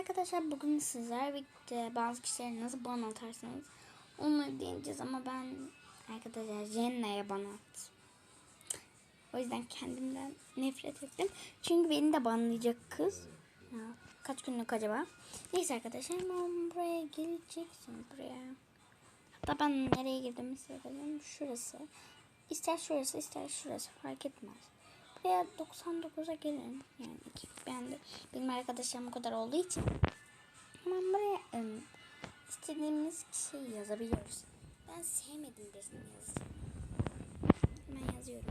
arkadaşlar bugün sizler birlikte bazı kişilere nasıl ban atarsanız onları deneyeceğiz ama ben arkadaşlar Jenna'ya ban attım. O yüzden kendimden nefret ettim. Çünkü beni de banlayacak kız. Ya, kaç günlük acaba? Neyse arkadaşlar hemen buraya geleceksin buraya. Hatta ben nereye girdiğimi söyleyeyim. Şurası. İster şurası ister şurası fark etmez. Buraya 99'a gelin. Yani ben de benim arkadaşlarım o kadar olduğu için hemen buraya ım, istediğimiz şeyi yazabiliyoruz. Ben sevmedim birisini yazacağım. Hemen yazıyorum.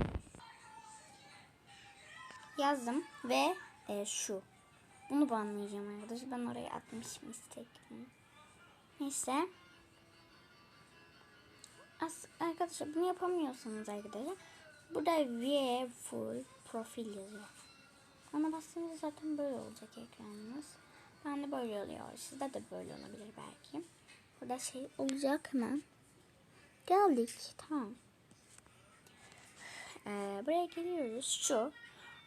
Yazdım ve e, şu. Bunu banlayacağım arkadaşlar. Ben oraya atmışım istekli. Neyse. As arkadaşlar bunu yapamıyorsanız arkadaşlar burada view full profil yazıyor. Ona bastığınızda zaten böyle olacak ekranınız. Ben de böyle oluyor. Sizde de böyle olabilir belki. Burada şey olacak hemen. Geldik. Tamam. Ee, buraya geliyoruz. Şu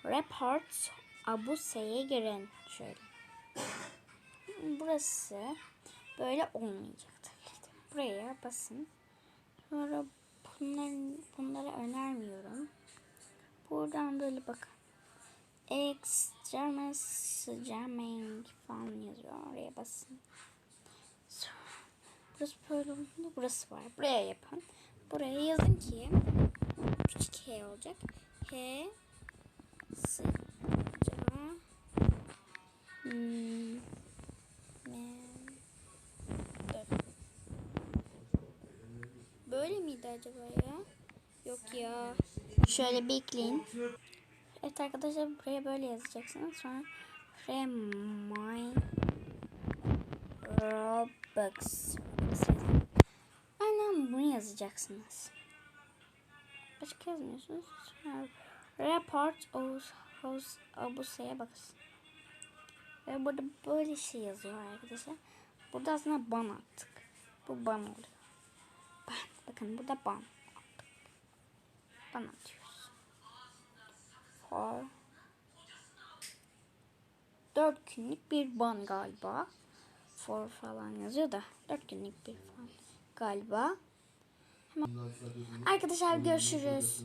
report Abuse'ye girin. Şöyle. Burası böyle olmayacak tabii. Buraya basın. Sonra bunları, bunları önermiyorum. Buradan böyle bakın. Extreme Jamming falan yazıyor. Oraya basın. Burası böyle olduğunda burası var. Buraya yapın. Buraya yazın ki küçük H olacak. H sıcağı hmm, men- dur. Böyle miydi acaba ya? Yok ya. Şöyle bekleyin. Evet arkadaşlar buraya böyle yazacaksınız. Sonra buraya my Robux. Aynen bunu yazacaksınız. Başka yazmıyorsunuz. Sonra report host Abusa'ya bakın. Ve burada böyle şey yazıyor arkadaşlar. Burada aslında ban attık. Bu ban oluyor. Ban. Bakın burada ban. Ban atıyoruz. For 4 günlük bir ban galiba. For falan yazıyor da 4 günlük bir ban galiba. Arkadaşlar görüşürüz.